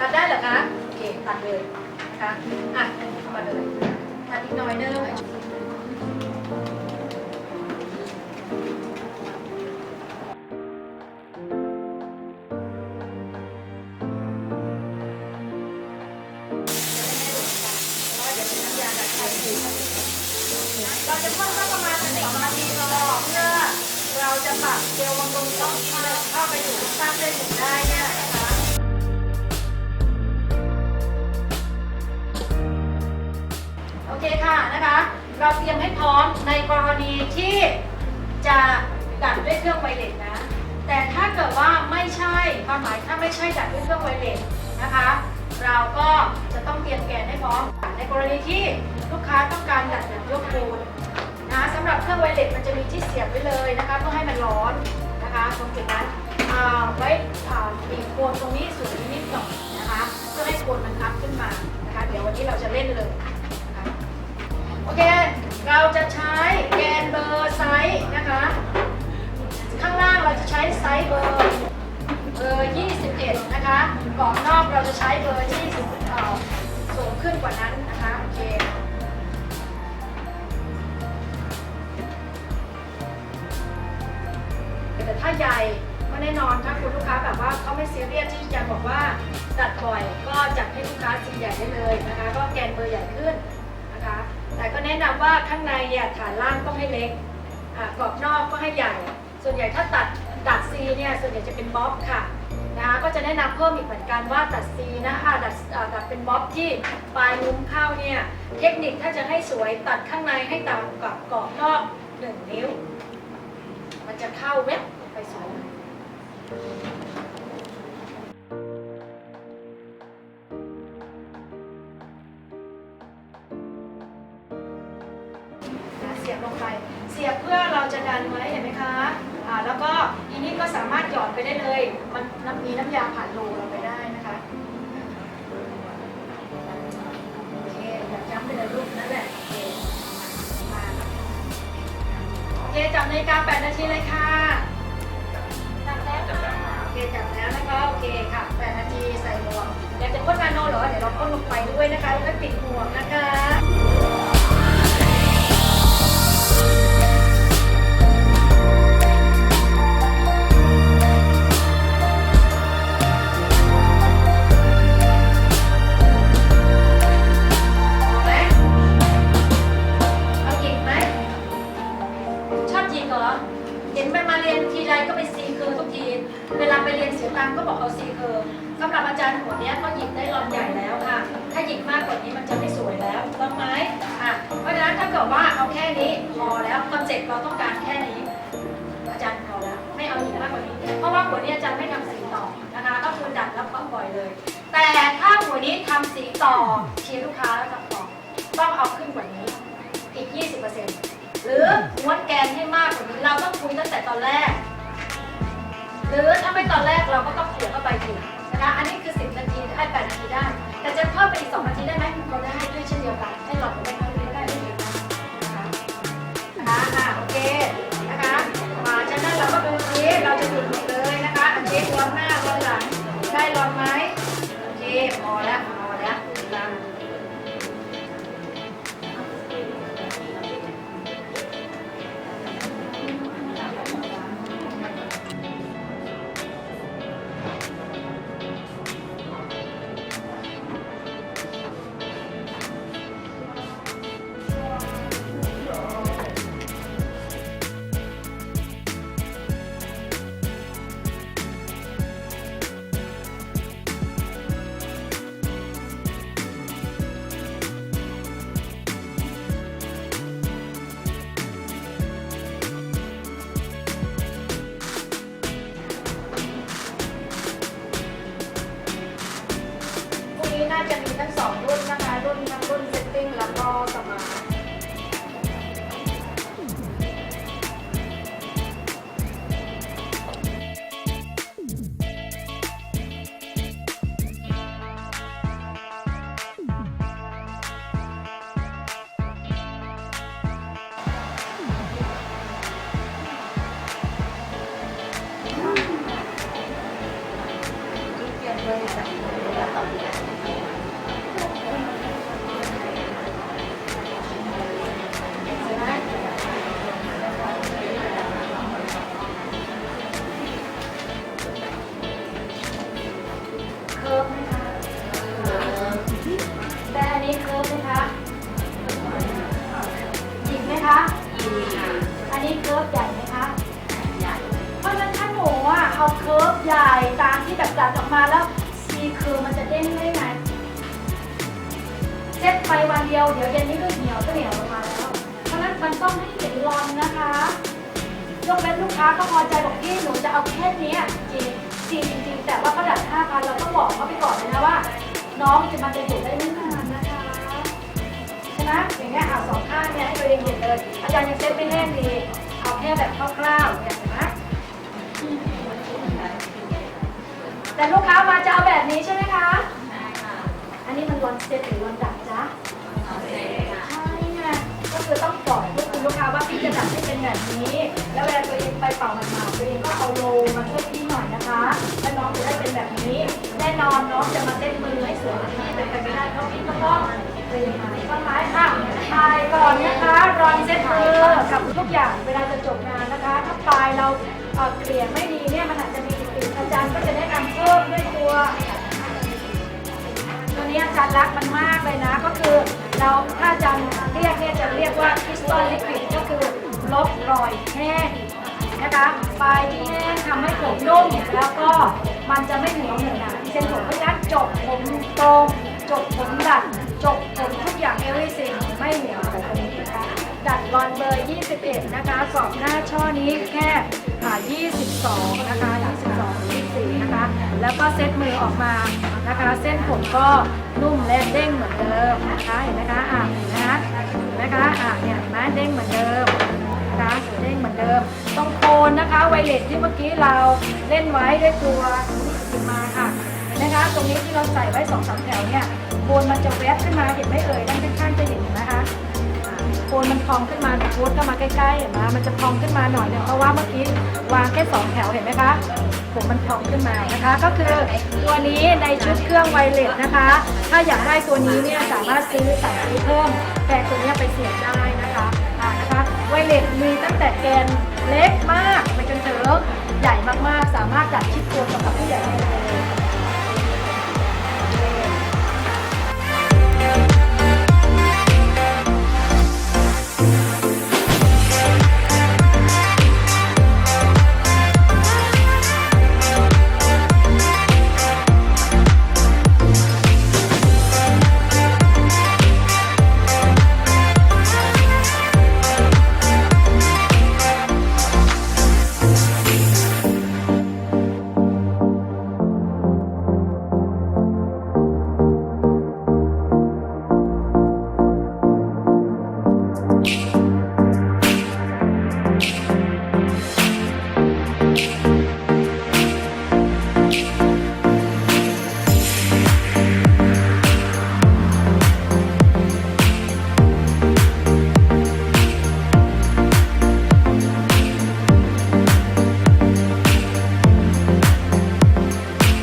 ตัดได้เหรอคะโอเคตัดเลยนะคะอะเข้ามาเลยตัดอีกหน่อยนึงเราจะพ่นสักประมาณหนึ่งสองนาทีพอเพื่อเราจะปักเจลบำรุงต้องกินเลยเข้าไปอยู่สร้างเส้นผมได้เนี่ย นะคะ เราเตรียมให้พร้อมในกรณีที่จะดัดด้วยเครื่องไวเลสนะ แต่ถ้าเกิดว่าไม่ใช่ความหมายถ้าไม่ใช่ดัดด้วยเครื่องไวเลสนะคะ เราก็จะต้องเตรียมแกนให้พร้อม ในกรณีที่ลูกค้าต้องการดัดแบบยกปูนนะสำหรับเครื่องไวเลสมันจะมีที่เสียบไว้เลยนะคะเพื่อให้มันร้อนนะคะตรงจุดนั้นอ่าไว้อ่าปีกโคนตรงนี้สูงนิดหน่อยนะคะ เพื่อให้โคนมันพับขึ้นมานะคะ เดี๋ยววันนี้เราจะเล่นเลย อเค เราจะใช้แกนเบอร์ไซส์นะคะ ข้างล่างเราจะใช้ไซส์เบอร์เบอร์ 21 นะคะกรอบนอกเราจะใช้เบอร์ที่เอ่อสูงขึ้นกว่านั้นนะคะโอเคแต่ถ้าใหญ่ก็แน่นอนถ้าคุณลูกค้าแบบว่าเขาไม่ซีเรียสที่จะบอกว่าตัดบ่อยก็จัดให้ลูกค้าสีใหญ่ได้เลยนะคะ ก็แกนเบอร์ใหญ่ขึ้นนะคะ แต่ก็แนะนำว่าข้างในเนี่ยฐานล่างต้องให้เล็กอ่ากรอบนอกก็ให้ใหญ่ ส่วนใหญ่ถ้าตัดตัดซีเนี่ยส่วนใหญ่จะเป็นบ๊อบค่ะนะคะก็จะแนะนำเพิ่มอีกเหมือนกันว่าตัดซีนะอ่าตัดตัดเป็นบ๊อบที่ปลายมุมเข้าเนี่ยเทคนิคถ้าจะให้สวยตัดข้างในให้ต่ำกับกรอบนอกหนึ่งนิ้ว มันจะเข้าเว็บไปสวย สียบลงไป เสียบเพื่อเราจะดันไว้เห็นไหมคะอ่าแล้วก็อีนี้ก็สามารถหยอดไปได้เลย มันน้ำมีน้ำยาผ่านรูเราไปได้นะคะโอเคอย่าจ้ำไปเลยลูกนั่นแหละโอเคมาโอเคจับนาฬิกา8นาทีเลยค่ะจับแล้วค่ะโอเคจับแล้วนะคะโอเคค่ะ8นาทีใส่หมวกเดี๋ยวจะพ่นนาโนเหรอเดี๋ยวเราพ่นลงไปด้วยนะคะแล้วก็ปิดหมวกนะคะ เหรอ เห็นไปมาเรียนทีไรก็ไปซีเคอร์ทุกที เวลาไปเรียนเสียตังค์ก็บอกเอาซีเคอร์สำหรับอาจารย์หัวเนี้ยก็หยิกได้รอนใหญ่แล้วค่ะ ถ้าหยิกมากกว่านี้มันจะไม่สวยแล้วต้องไหมอะ เพราะฉะนั้นถ้าเกิดว่าเอาแค่นี้พอแล้วคอนเซ็ปต์เราต้องการแค่นี้ อาจารย์พอแล้วไม่เอาอีกมากกว่านี้ เพราะว่าหัวนี้อาจารย์ไม่ทำสีต่อนะคะ ก็คือดัดแล้วก็ปล่อยเลย แต่ถ้าหัวนี้ทำสีต่อเชียร์ลูกค้าแล้วทำต่อต้องเอาขึ้นกว่านี้อีก 20% หรือม้วนแกนให้มากกว่านี้เราต้องคุยตั้งแต่ตอนแรก หรือถ้าไม่ตอนแรกเราก็ต้องเผื่อเข้าไปอี มาแล้วซีคือมันจะเด้งได้ไงเซ็ตไปวันเดียวเดี๋ยวเย็นนี้ก็เหนี่ยวก็เหนียวออกมาแล้ว เพราะนั้นมันต้องให้เห็นรอนนะคะยกเว้นลูกค้าก็พอใจบอกพี่หนูจะเอาแค่นี้จริงจริงจริงแต่ว่าเขาดัดห้าพันเราต้องบอกเขาไปก่อนเลยนะว่า น้องจะมันจะอยู่ได้ไม่นานนะคะใช่ไหมอย่างเงี้ยเอะสองข้างเนี่ยให้ตัวเองเห็นเลย อาจารย์ยังเซ็ตไม่แน่นดีเอาแค่แบบคร่าวๆเนี่ยเห็นไแต่ลูกค้ามาจะเอาแบบนี้ใช่ไหมคะ ใช่ค่ะ อันนี้มันรอนเซ็ตหรือรอนดัดจ๊ะใช่ไงก็คือต้องบอกให้คุณลูกค้าว่าพี่จะดัดให้เป็นแบบนี้ แล้วเวลาตัวเองไปเป่าหมาดๆตัวเองก็เอาโลมาช่วยพี่หน่อยนะคะแล้วน้องจะได้เป็นแบบนี้ แน่นอนน้องจะมาเต้นมือให้สวยแบบนี้เป็นไปไม่ได้เพราะพี่ก็ต้องเรียนมาต้นไม้ค่ะทายก่อนนะคะรอนเซ็ตมือกับทุกอย่างเวลาจะจบงานนะคะ ถ้าปลายเราเอ่อเกลี่ยไม่ดีเนี่ยมันอาจ นี้อาจารย์รักมันมากเลยนะ ก็คือเราถ้าอาจารย์เรียกเนี่ยจะเรียกว่าคริสตัลลิควิดก็คือลบรอยแห้งนะคะปลายที่แห้งทำให้ผมนุ่มแล้วก็มันจะไม่เหนียวเหนอะหนะเส้นผมเพราะฉะนั้นจบผมตรงจบผมดัดจบผมทุกอย่างเอเวอร์สิ่งไม่เหนียวแบบนี้นะคะดัดรอนเบอร์ 21 นะคะ สอบหน้าช่อนี้แค่อ่า22 นะคะ แล้วก็เซ็ตมือออกมานะคะเส้นผมก็นุ่มและเด้งเหมือนเดิมนะคะเห็นไหมคะอะนไหมคะนไหมคะอะเนี่ยนไหมเด้งเหมือนเดิมนะคะเด้งเหมือนเดิมตรงโคนนะคะไวเลสที่เมื่อกี้เราเล่นไว้ด้วยตัวนี่มาค่ะเห็นไหมคะ ตรงนี้ที่เราใส่ไว้สองสามแถวเนี่ยโคนมันจะแวบขึ้นมาเห็นไหมเอ่ยด้านข้างๆจะเห็น นมันพองขึ้นมาโค้ดก็มาใกล้ๆเห็นไหมมันจะพองขึ้นมาหน่อยหนึงเพราะว่าเมื่อกี้วางแค่สองแถวเห็นไหมคะผมมันพองขึ้นมานะคะ ก็คือตัวนี้ในชุดเครื่องไวเลสนะคะ ถ้าอยากได้ตัวนี้เนี่ยสามารถซื้อสั่งซื้อเพิ่มแกนตัวเนี้ยไปเสียได้นะคะนะคะไวเลสมีตั้งแต่แกนเล็กมากไปจนถึงใหญ่มากๆ สามารถจัดชิดตัวกับตัวใหญ่